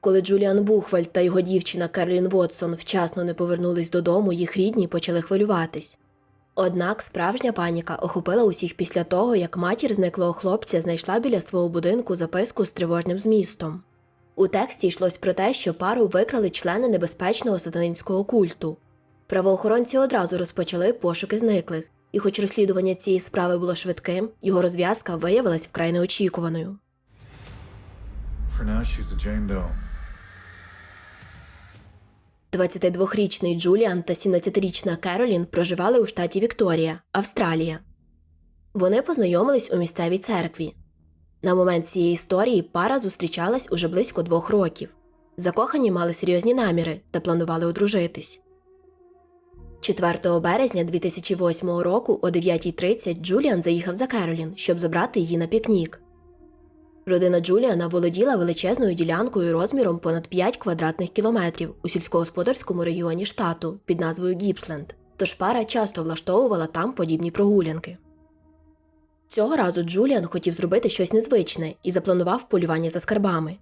Коли Джуліан Бухвальд та його дівчина Керлін Вотсон вчасно не повернулись додому, їх рідні почали хвилюватись. Однак справжня паніка охопила усіх після того, як матір зниклого хлопця знайшла біля свого будинку записку з тривожним змістом. У тексті йшлось про те, що пару викрали члени небезпечного сатанинського культу. Правоохоронці одразу розпочали пошуки зниклих, і хоч розслідування цієї справи було швидким, його розв'язка виявилась вкрай неочікуваною. For now, she's a Jane Doe. 22-річний Джуліан та 17-річна Керолін проживали у штаті Вікторія, Австралія. Вони познайомились у місцевій церкві. На момент цієї історії пара зустрічалась уже близько двох років. Закохані мали серйозні наміри та планували одружитись. 4 березня 2008 року о 9.30 Джуліан заїхав за Керолін, щоб забрати її на пікнік. Родина Джуліана володіла величезною ділянкою розміром понад 5 квадратних кілометрів у сільськогосподарському регіоні штату під назвою Гіпсленд, тож пара часто влаштовувала там подібні прогулянки. Цього разу Джуліан хотів зробити щось незвичне і запланував полювання за скарбами.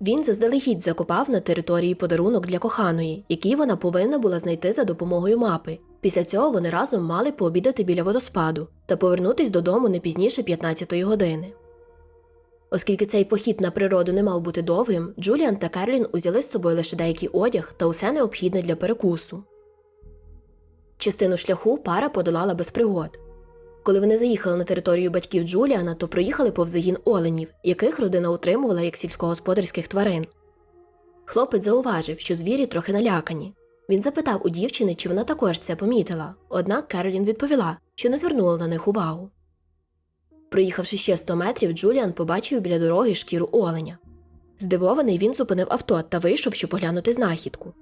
Він заздалегідь закопав на території подарунок для коханої, який вона повинна була знайти за допомогою мапи. Після цього вони разом мали пообідати біля водоспаду та повернутись додому не пізніше 15-ї години. Оскільки цей похід на природу не мав бути довгим, Джуліан та Керлін узяли з собою лише деякий одяг та усе необхідне для перекусу. Частину шляху пара подолала без пригод. Коли вони заїхали на територію батьків Джуліана, то проїхали повз загін оленів, яких родина утримувала як сільськогосподарських тварин. Хлопець зауважив, що звірі трохи налякані. Він запитав у дівчини, чи вона також це помітила, однак Керолін відповіла, що не звернула на них увагу. Проїхавши ще 100 метрів, Джуліан побачив біля дороги шкіру оленя. Здивований, він зупинив авто та вийшов, щоб поглянути знахідку.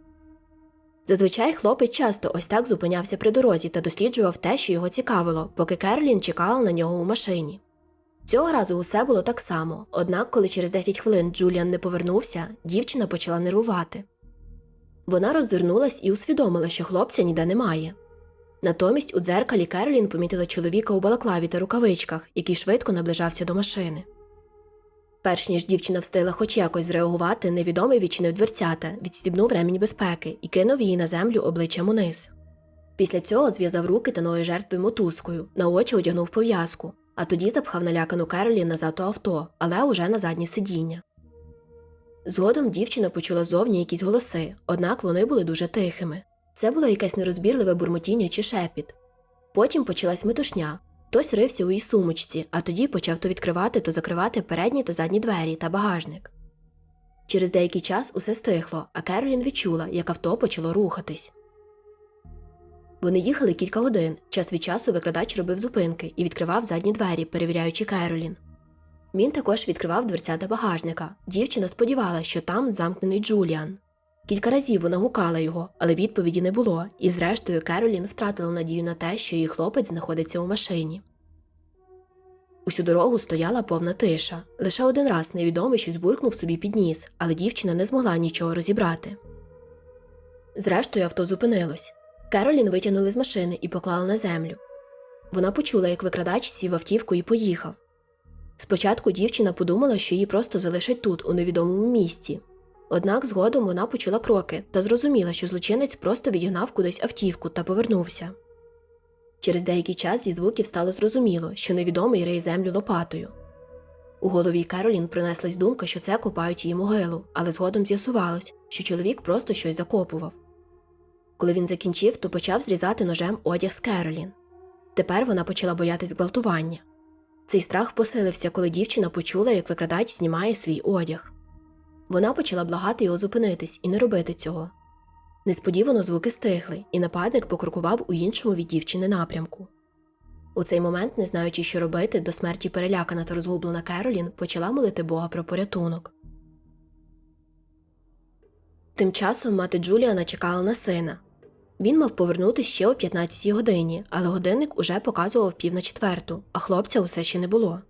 Зазвичай хлопець часто ось так зупинявся при дорозі та досліджував те, що його цікавило, поки Керлін чекала на нього у машині. Цього разу усе було так само, однак, коли через 10 хвилин Джуліан не повернувся, дівчина почала нервувати. Вона роззирнулась і усвідомила, що хлопця ніде немає. Натомість у дзеркалі Керлін помітила чоловіка у балаклаві та рукавичках, який швидко наближався до машини. Перш ніж дівчина встигла хоч якось зреагувати, невідомий відчинив дверцята, відстібнув ремінь безпеки і кинув її на землю обличчям униз. Після цього зв'язав руки та ноги жертви мотузкою, на очі одягнув пов'язку, а тоді запхав налякану Керолін назад у авто, але уже на заднє сидіння. Згодом дівчина почула зовні якісь голоси, однак вони були дуже тихими. Це було якесь нерозбірливе бурмотіння чи шепіт. Потім почалась метушня. Хтось рився у її сумочці, а тоді почав то відкривати, то закривати передні та задні двері та багажник. Через деякий час усе стихло, а Керолін відчула, як авто почало рухатись. Вони їхали кілька годин. Час від часу викрадач робив зупинки і відкривав задні двері, перевіряючи Керолін. Він також відкривав дверця до багажника. Дівчина сподівалася, що там замкнений Джуліан. Кілька разів вона гукала його, але відповіді не було, і зрештою Керолін втратила надію на те, що її хлопець знаходиться у машині. Усю дорогу стояла повна тиша. Лише один раз невідомий щось буркнув собі під ніс, але дівчина не змогла нічого розібрати. Зрештою, авто зупинилось. Керолін витягнули з машини і поклали на землю. Вона почула, як викрадач сів автівку і поїхав. Спочатку дівчина подумала, що її просто залишать тут, у невідомому місці. Однак згодом вона почула кроки та зрозуміла, що злочинець просто відігнав кудись автівку та повернувся. Через деякий час зі звуків стало зрозуміло, що невідомий риє землю лопатою. У голові Керолін принеслась думка, що це копають її могилу, але згодом з'ясувалось, що чоловік просто щось закопував. Коли він закінчив, то почав зрізати ножем одяг з Керолін. Тепер вона почала боятись гвалтування. Цей страх посилився, коли дівчина почула, як викрадач знімає свій одяг. Вона почала благати його зупинитись і не робити цього. Несподівано звуки стихли, і нападник покрокував у іншому від дівчини напрямку. У цей момент, не знаючи, що робити, до смерті перелякана та розгублена Керолін почала молити Бога про порятунок. Тим часом мати Джуліана чекала на сина. Він мав повернутися ще о 15 годині, але годинник уже показував пів на четверту, а хлопця усе ще не було.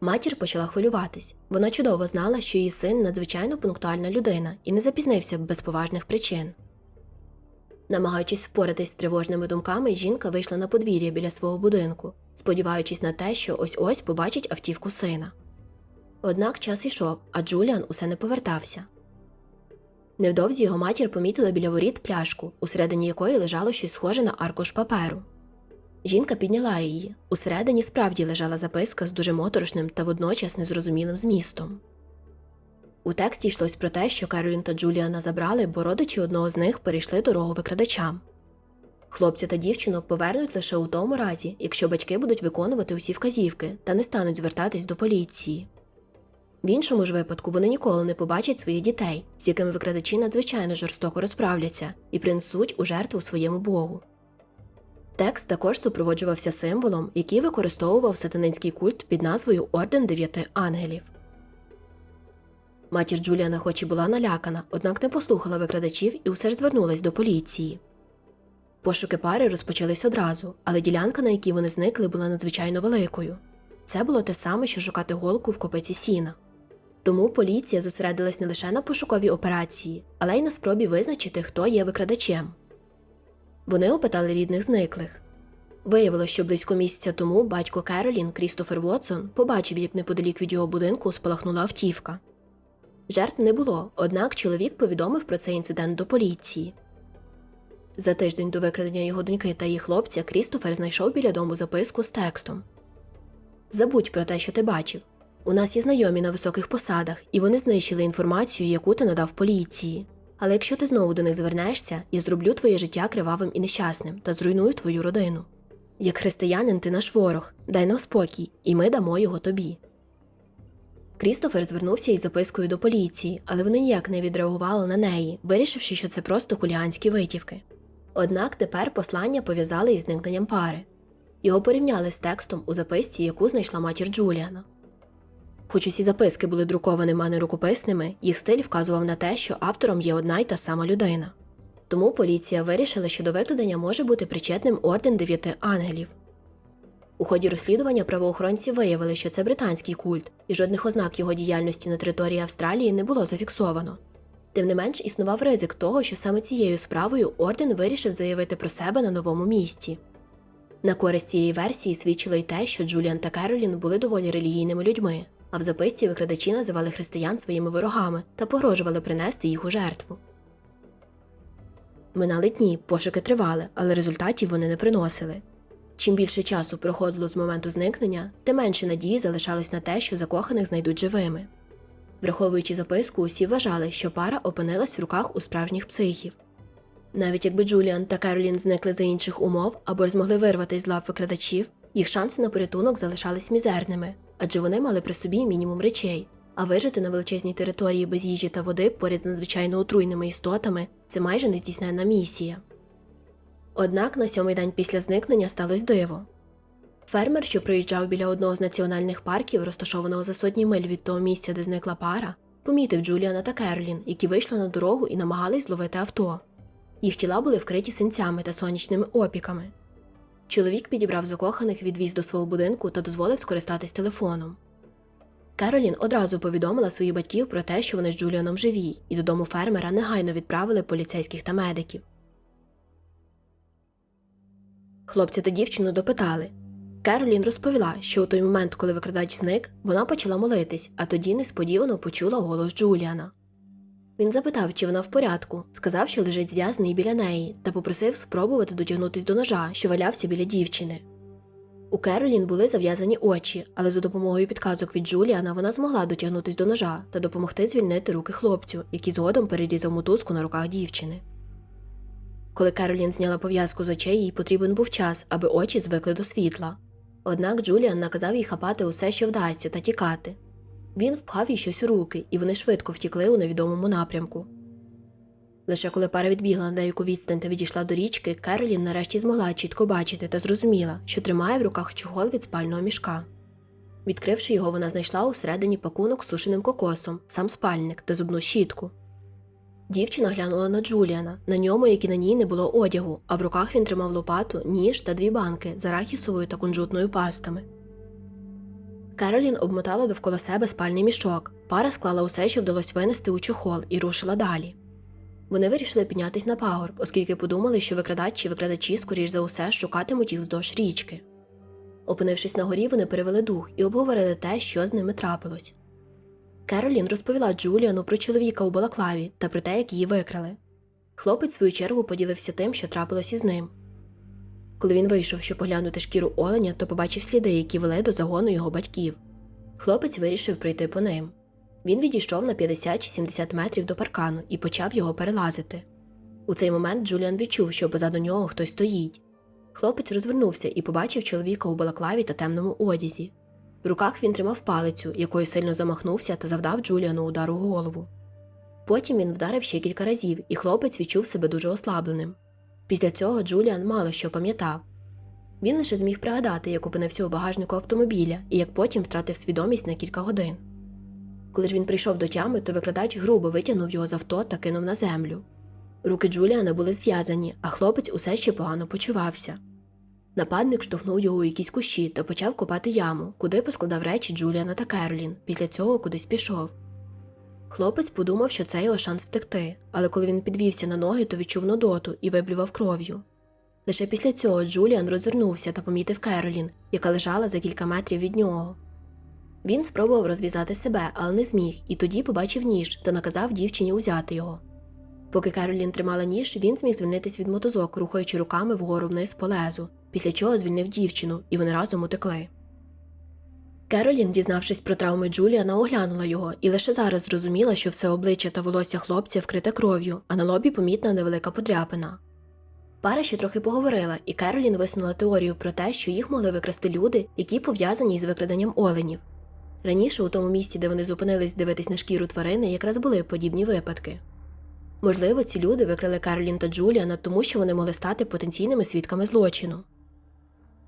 Матір почала хвилюватись. Вона чудово знала, що її син надзвичайно пунктуальна людина і не запізнився без поважних причин. Намагаючись впоратись з тривожними думками, жінка вийшла на подвір'я біля свого будинку, сподіваючись на те, що ось ось побачить автівку сина. Однак час ішов, а Джуліан усе не повертався. Невдовзі його матір помітила біля воріт пляшку, усередині якої лежало щось схоже на аркуш паперу. Жінка підняла її. Усередині справді лежала записка з дуже моторошним та водночас незрозумілим змістом. У тексті йшлось про те, що Керолін та Джуліана забрали, бо родичі одного з них перейшли дорогу викрадачам. Хлопця та дівчину повернуть лише у тому разі, якщо батьки будуть виконувати усі вказівки та не стануть звертатись до поліції. В іншому ж випадку вони ніколи не побачать своїх дітей, з якими викрадачі надзвичайно жорстоко розправляться і принесуть у жертву своєму богу. Текст також супроводжувався символом, який використовував сатанинський культ під назвою Орден Дев'яти Ангелів. Матір Джуліана хоч і була налякана, однак не послухала викрадачів і усе ж звернулась до поліції. Пошуки пари розпочались одразу, але ділянка, на якій вони зникли, була надзвичайно великою. Це було те саме, що шукати голку в копиці сіна. Тому поліція зосередилась не лише на пошуковій операції, але й на спробі визначити, хто є викрадачем. Вони опитали рідних зниклих. Виявилося, що близько місяця тому батько Керолін Крістофер Вотсон побачив, як неподалік від його будинку спалахнула автівка. Жертв не було, однак чоловік повідомив про цей інцидент до поліції. За тиждень до викрадення його доньки та її хлопця Крістофер знайшов біля дому записку з текстом Забудь про те, що ти бачив. У нас є знайомі на високих посадах, і вони знищили інформацію, яку ти надав поліції. Але якщо ти знову до них звернешся, я зроблю твоє життя кривавим і нещасним та зруйную твою родину. Як християнин, ти наш ворог, дай нам спокій, і ми дамо його тобі. Крістофер звернувся із запискою до поліції, але вони ніяк не відреагували на неї, вирішивши, що це просто хуліганські витівки. Однак тепер послання пов'язали із зникненням пари. Його порівняли з текстом у записці, яку знайшла матір Джуліана. Хоч усі записки були друкованими, а не рукописними, їх стиль вказував на те, що автором є одна й та сама людина. Тому поліція вирішила, що до викрадення може бути причетним орден дев'яти ангелів. У ході розслідування правоохоронці виявили, що це британський культ, і жодних ознак його діяльності на території Австралії не було зафіксовано. Тим не менш, існував ризик того, що саме цією справою орден вирішив заявити про себе на новому місці. На користь цієї версії свідчило й те, що Джуліан та Керолін були доволі релігійними людьми, а в записці викрадачі називали християн своїми ворогами та погрожували принести їх у жертву. Минали дні, пошуки тривали, але результатів вони не приносили. Чим більше часу проходило з моменту зникнення, тим менше надії залишалось на те, що закоханих знайдуть живими. Враховуючи записку, усі вважали, що пара опинилась в руках у справжніх психів. Навіть якби Джуліан та Керолін зникли за інших умов або ж змогли вирватися з лап викрадачів, їх шанси на порятунок залишались мізерними, адже вони мали при собі мінімум речей, а вижити на величезній території без їжі та води поряд з надзвичайно отруйними істотами це майже нездійсненна місія. Однак на сьомий день після зникнення сталося диво. Фермер, що проїжджав біля одного з національних парків, розташованого за сотні миль від того місця, де зникла пара, помітив Джуліана та Керлін, які вийшли на дорогу і намагались зловити авто. Їх тіла були вкриті синцями та сонячними опіками. Чоловік підібрав закоханих, відвіз до свого будинку та дозволив скористатись телефоном. Керолін одразу повідомила своїх батьків про те, що вони з Джуліаном живі, і додому фермера негайно відправили поліцейських та медиків. Хлопця та дівчину допитали. Керолін розповіла, що у той момент, коли викрадач зник, вона почала молитись, а тоді несподівано почула голос Джуліана. Він запитав, чи вона в порядку, сказав, що лежить зв'язаний біля неї, та попросив спробувати дотягнутись до ножа, що валявся біля дівчини. У Керолін були зав'язані очі, але за допомогою підказок від Джуліана вона змогла дотягнутись до ножа та допомогти звільнити руки хлопцю, який згодом перерізав мотузку на руках дівчини. Коли Керолін зняла пов'язку з очей, їй потрібен був час, аби очі звикли до світла. Однак Джуліан наказав їй хапати усе, що вдасться, та тікати. Він впхав їй щось у руки, і вони швидко втікли у невідомому напрямку. Лише коли пара відбігла на деяку відстань та відійшла до річки, Керолін нарешті змогла чітко бачити та зрозуміла, що тримає в руках чохол від спального мішка. Відкривши його, вона знайшла усередині пакунок з сушеним кокосом, сам спальник та зубну щітку. Дівчина глянула на Джуліана. На ньому, як і на ній, не було одягу, а в руках він тримав лопату, ніж та дві банки з арахісовою та кунжутною пастами. Керолін обмотала довкола себе спальний мішок. Пара склала усе, що вдалося винести у чохол, і рушила далі. Вони вирішили піднятись на пагорб, оскільки подумали, що викрадач викрадачі, скоріш за усе, шукатимуть їх вздовж річки. Опинившись на горі, вони перевели дух і обговорили те, що з ними трапилось. Керолін розповіла Джуліану про чоловіка у балаклаві та про те, як її викрали. Хлопець, в свою чергу, поділився тим, що трапилось із ним. Коли він вийшов, щоб поглянути шкіру оленя, то побачив сліди, які вели до загону його батьків. Хлопець вирішив пройти по ним. Він відійшов на 50 чи 70 метрів до паркану і почав його перелазити. У цей момент Джуліан відчув, що позаду нього хтось стоїть. Хлопець розвернувся і побачив чоловіка у балаклаві та темному одязі. В руках він тримав палицю, якою сильно замахнувся та завдав Джуліану удар у голову. Потім він вдарив ще кілька разів, і хлопець відчув себе дуже ослабленим. Після цього Джуліан мало що пам'ятав. Він лише зміг пригадати, як опинився у багажнику автомобіля і як потім втратив свідомість на кілька годин. Коли ж він прийшов до тями, то викрадач грубо витягнув його з авто та кинув на землю. Руки Джуліана були зв'язані, а хлопець усе ще погано почувався. Нападник штовхнув його у якісь кущі та почав копати яму, куди поскладав речі Джуліана та Керлін, після цього кудись пішов. Хлопець подумав, що це його шанс втекти, але коли він підвівся на ноги, то відчув нудоту і виблював кров'ю. Лише після цього Джуліан розвернувся та помітив Керолін, яка лежала за кілька метрів від нього. Він спробував розв'язати себе, але не зміг, і тоді побачив ніж та наказав дівчині узяти його. Поки Керолін тримала ніж, він зміг звільнитись від мотузок, рухаючи руками вгору вниз по лезу, після чого звільнив дівчину, і вони разом утекли. Керолін, дізнавшись про травми Джуліана, оглянула його і лише зараз зрозуміла, що все обличчя та волосся хлопця вкрите кров'ю, а на лобі помітна невелика подряпина. Пара ще трохи поговорила, і Керолін висунула теорію про те, що їх могли викрасти люди, які пов'язані із викраденням оленів. Раніше у тому місці, де вони зупинились дивитись на шкіру тварини, якраз були подібні випадки. Можливо, ці люди викрали Керолін та Джуліана, тому що вони могли стати потенційними свідками злочину.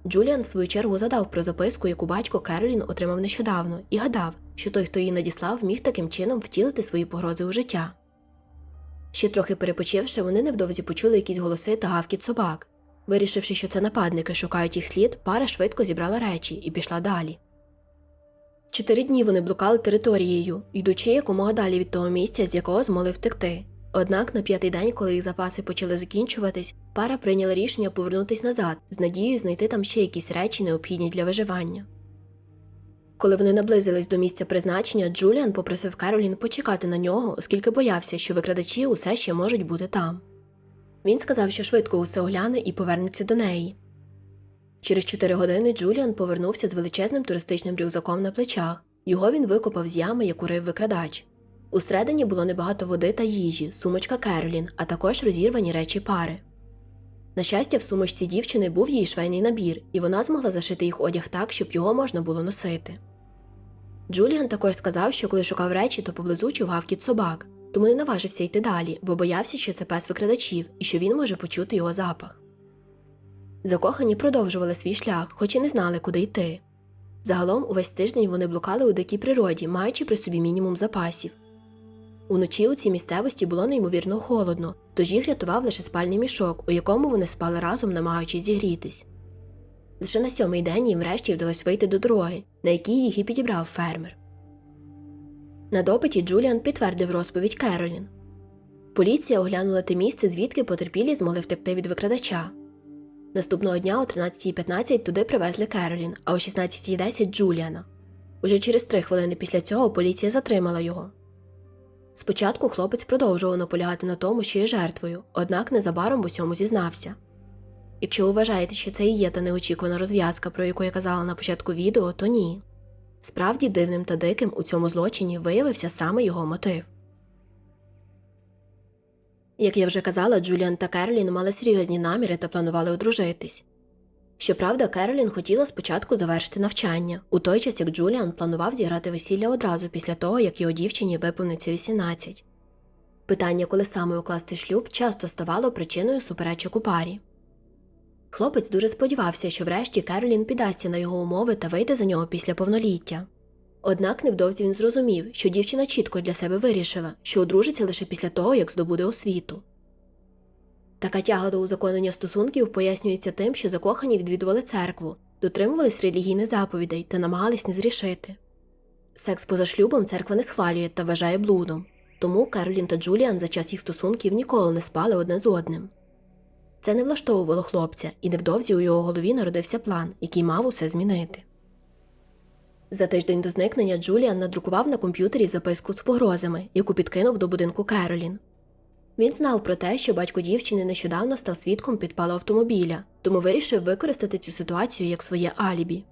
Джуліан, в свою чергу, задав про записку, яку батько Керолін отримав нещодавно, і гадав, що той, хто її надіслав, міг таким чином втілити свої погрози у життя. Ще трохи перепочивши, вони невдовзі почули якісь голоси та гавкіт собак. Вирішивши, що це нападники шукають їх слід, пара швидко зібрала речі і пішла далі. Чотири дні вони блукали територією, йдучи якомога далі від того місця, з якого змогли втекти. Однак на п'ятий день, коли їх запаси почали закінчуватись, пара прийняла рішення повернутись назад з надією знайти там ще якісь речі, необхідні для виживання. Коли вони наблизились до місця призначення, Джуліан попросив Керолін почекати на нього, оскільки боявся, що викрадачі усе ще можуть бути там. Він сказав, що швидко усе огляне і повернеться до неї. Через чотири години Джуліан повернувся з величезним туристичним рюкзаком на плечах. Його він викопав з ями, яку рив викрадач. Усередині було небагато води та їжі, сумочка Керолін, а також розірвані речі пари. На щастя, в сумочці дівчини був її швейний набір, і вона змогла зашити їх одяг так, щоб його можна було носити. Джуліан також сказав, що коли шукав речі, то поблизу чув гавкіт собак, тому не наважився йти далі, бо боявся, що це пес викрадачів і що він може почути його запах. Закохані продовжували свій шлях, хоч і не знали, куди йти. Загалом увесь тиждень вони блукали у дикій природі, маючи при собі мінімум запасів. Уночі у цій місцевості було неймовірно холодно, тож їх рятував лише спальний мішок, у якому вони спали разом, намагаючись зігрітись. Лише на сьомий день їм врешті вдалося вийти до дороги, на якій їх і підібрав фермер. На допиті Джуліан підтвердив розповідь Керолін. Поліція оглянула те місце, звідки потерпілі змогли втекти від викрадача. Наступного дня о 13.15 туди привезли Керолін, а о 16.10 Джуліана. Уже через три хвилини після цього поліція затримала його. Спочатку хлопець продовжував наполягати на тому, що є жертвою, однак незабаром в усьому зізнався. Якщо ви вважаєте, що це і є та неочікувана розв'язка, про яку я казала на початку відео, то ні. Справді дивним та диким у цьому злочині виявився саме його мотив. Як я вже казала, Джуліан та Керолін мали серйозні наміри та планували одружитись. Щоправда, Керолін хотіла спочатку завершити навчання, у той час як Джуліан планував зіграти весілля одразу після того, як його дівчині виповниться 18. Питання, коли саме укласти шлюб, часто ставало причиною суперечок у парі. Хлопець дуже сподівався, що врешті Керолін піддасться на його умови та вийде за нього після повноліття. Однак невдовзі він зрозумів, що дівчина чітко для себе вирішила, що одружиться лише після того, як здобуде освіту. Така тяга до узаконення стосунків пояснюється тим, що закохані відвідували церкву, дотримувались релігійних заповідей та намагались не зрішити. Секс поза шлюбом церква не схвалює та вважає блудом, тому Керолін та Джуліан за час їх стосунків ніколи не спали одне з одним. Це не влаштовувало хлопця, і невдовзі у його голові народився план, який мав усе змінити. За тиждень до зникнення Джуліан надрукував на комп'ютері записку з погрозами, яку підкинув до будинку Керолін. Він знав про те, що батько дівчини нещодавно став свідком підпалу автомобіля, тому вирішив використати цю ситуацію як своє алібі.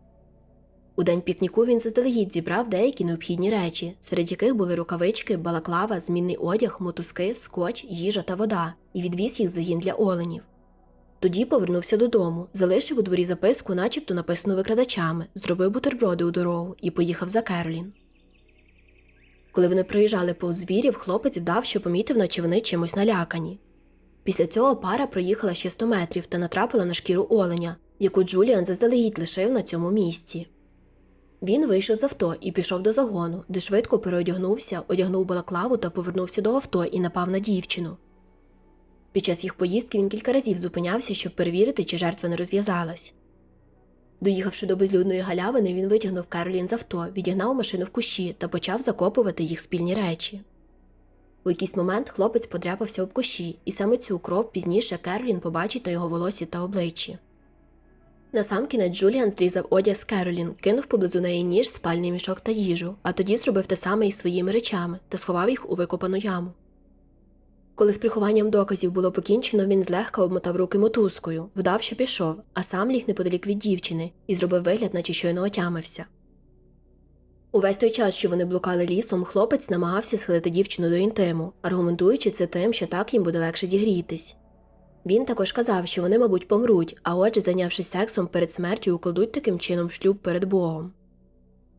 У день пікніку він заздалегідь зібрав деякі необхідні речі, серед яких були рукавички, балаклава, змінний одяг, мотузки, скотч, їжа та вода, і відвіз їх в загін для оленів. Тоді повернувся додому, залишив у дворі записку, начебто написану викрадачами, зробив бутерброди у дорогу і поїхав за Керолін. Коли вони проїжджали повз звірів, хлопець вдав, що помітив, наче вони чимось налякані. Після цього пара проїхала ще 100 метрів та натрапила на шкіру оленя, яку Джуліан заздалегідь лишив на цьому місці. Він вийшов з авто і пішов до загону, де швидко переодягнувся, одягнув балаклаву та повернувся до авто і напав на дівчину. Під час їх поїздки він кілька разів зупинявся, щоб перевірити, чи жертва не розв'язалась. Доїхавши до безлюдної галявини, він витягнув Керолін з авто, відігнав машину в кущі та почав закопувати їх спільні речі. У якийсь момент хлопець подряпався об кущі, і саме цю кров пізніше Керолін побачить на його волосі та обличчі. Насамкінець Джуліан зрізав одяг з Керолін, кинув поблизу неї ніж, спальний мішок та їжу, а тоді зробив те саме із своїми речами та сховав їх у викопану яму. Коли з прихованням доказів було покінчено, він злегка обмотав руки мотузкою, вдав, що пішов, а сам ліг неподалік від дівчини і зробив вигляд, наче щойно отямився. Увесь той час, що вони блукали лісом, хлопець намагався схилити дівчину до інтиму, аргументуючи це тим, що так їм буде легше зігрітись. Він також казав, що вони, мабуть, помруть, а отже, зайнявшись сексом перед смертю, укладуть таким чином шлюб перед Богом.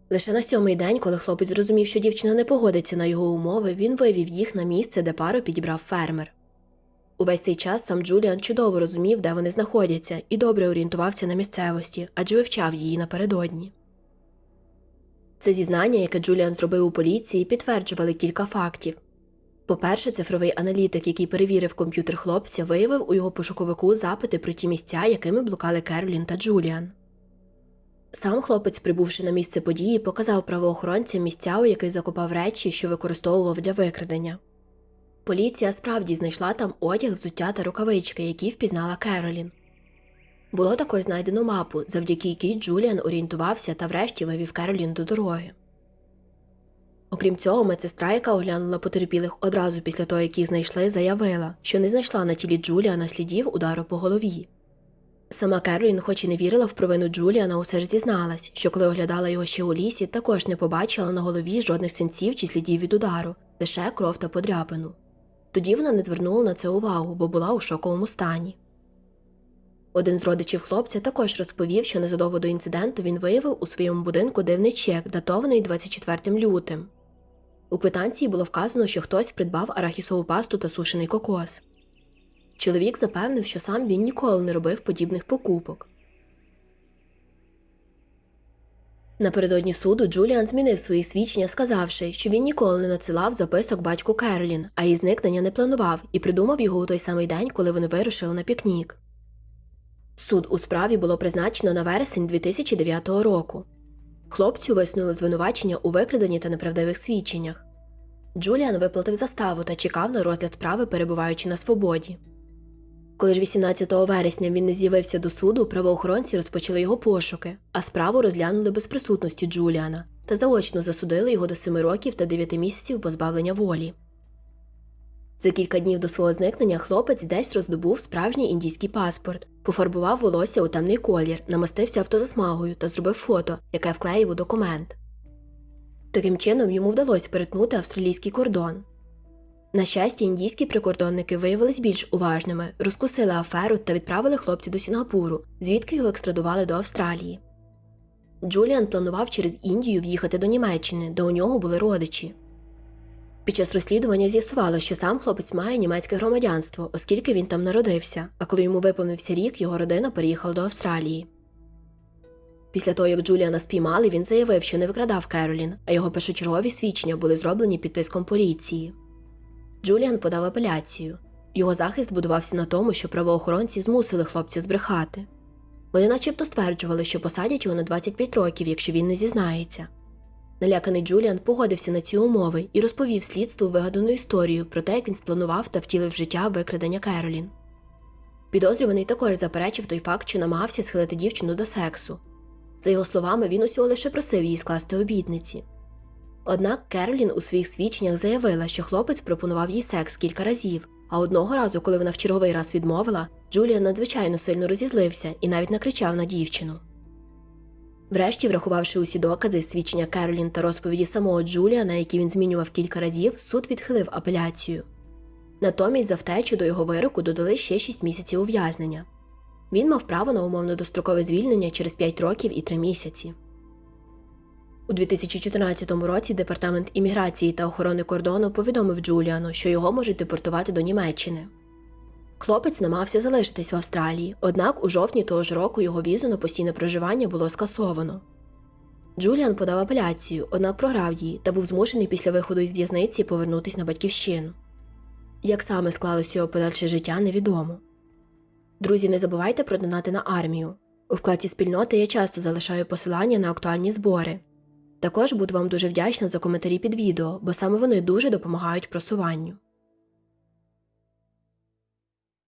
Лише на сьомий день, коли хлопець зрозумів, що дівчина не погодиться на його умови, він вивів їх на місце, де пару підібрав фермер. Увесь цей час сам Джуліан чудово розумів, де вони знаходяться, і добре орієнтувався на місцевості, адже вивчав її напередодні. Це зізнання, яке Джуліан зробив у поліції, підтверджували кілька фактів. По-перше, цифровий аналітик, який перевірив комп'ютер хлопця, виявив у його пошуковику запити про ті місця, якими блукали Керолін та Джуліан. Сам хлопець, прибувши на місце події, показав правоохоронцям місця, у яких закопав речі, що використовував для викрадення. Поліція справді знайшла там одяг, взуття та рукавички, які впізнала Керолін. Було також знайдено мапу, завдяки якій Джуліан орієнтувався та врешті вивів Керолін до дороги. Окрім цього, медсестра, яка оглянула потерпілих одразу після того, як їх знайшли, заявила, що не знайшла на тілі Джуліана слідів удару по голові. Сама Керолін, хоч і не вірила в провину Джуліана, усе ж зізналась, що коли оглядала його ще у лісі, також не побачила на голові жодних синців чи слідів від удару, лише кров та подряпину. Тоді вона не звернула на це увагу, бо була у шоковому стані. Один з родичів хлопця також розповів, що незадовго до інциденту він виявив у своєму будинку дивний чек, датований 24 лютим. У квитанції було вказано, що хтось придбав арахісову пасту та сушений кокос. Чоловік запевнив, що сам він ніколи не робив подібних покупок. Напередодні суду Джуліан змінив свої свідчення, сказавши, що він ніколи не надсилав записок батьку Керолін, а її зникнення не планував і придумав його у той самий день, коли вони вирушили на пікнік. Суд у справі було призначено на вересень 2009 року. Хлопцю висунули звинувачення у викраденні та неправдивих свідченнях. Джуліан виплатив заставу та чекав на розгляд справи, перебуваючи на свободі. Коли ж 18 вересня він не з'явився до суду, правоохоронці розпочали його пошуки, а справу розглянули без присутності Джуліана та заочно засудили його до 7 років та 9 місяців позбавлення волі. За кілька днів до свого зникнення хлопець десь роздобув справжній індійський паспорт, пофарбував волосся у темний колір, намастився автозасмагою та зробив фото, яке вклеїв у документ. Таким чином йому вдалося перетнути австралійський кордон. На щастя, індійські прикордонники виявились більш уважними, розкусили аферу та відправили хлопця до Сінгапуру, звідки його екстрадували до Австралії. Джуліан планував через Індію в'їхати до Німеччини, де у нього були родичі. Під час розслідування з'ясувало, що сам хлопець має німецьке громадянство, оскільки він там народився, а коли йому виповнився рік, його родина переїхала до Австралії. Після того, як Джуліана спіймали, він заявив, що не викрадав Керолін, а його першочергові свідчення були зроблені під тиском поліції. Джуліан подав апеляцію. Його захист будувався на тому, що правоохоронці змусили хлопця збрехати. Вони начебто стверджували, що посадять його на 25 років, якщо він не зізнається. Наляканий Джуліан погодився на ці умови і розповів слідству вигадану історію про те, як він спланував та втілив життя викрадення Керолін. Підозрюваний також заперечив той факт, що намагався схилити дівчину до сексу. За його словами, він усього лише просив її скласти обітниці. Однак Керолін у своїх свідченнях заявила, що хлопець пропонував їй секс кілька разів, а одного разу, коли вона в черговий раз відмовила, Джуліан надзвичайно сильно розізлився і навіть накричав на дівчину. Врешті, врахувавши усі докази, свідчення Керолін та розповіді самого Джуліана, які він змінював кілька разів, суд відхилив апеляцію. Натомість за втечу до його вироку додали ще 6 місяців ув'язнення. Він мав право на умовно дострокове звільнення через 5 років і 3 місяці. У 2014 році Департамент імміграції та охорони кордону повідомив Джуліану, що його можуть депортувати до Німеччини. Хлопець намагався залишитись в Австралії, однак у жовтні того ж року його візу на постійне проживання було скасовано. Джуліан подав апеляцію, однак програв її та був змушений після виходу із в'язниці повернутися на батьківщину. Як саме склалося його подальше життя, невідомо. Друзі, не забувайте про донати на армію. У вкладці спільноти я часто залишаю посилання на актуальні збори. Також буду вам дуже вдячна за коментарі під відео, бо саме вони дуже допомагають просуванню.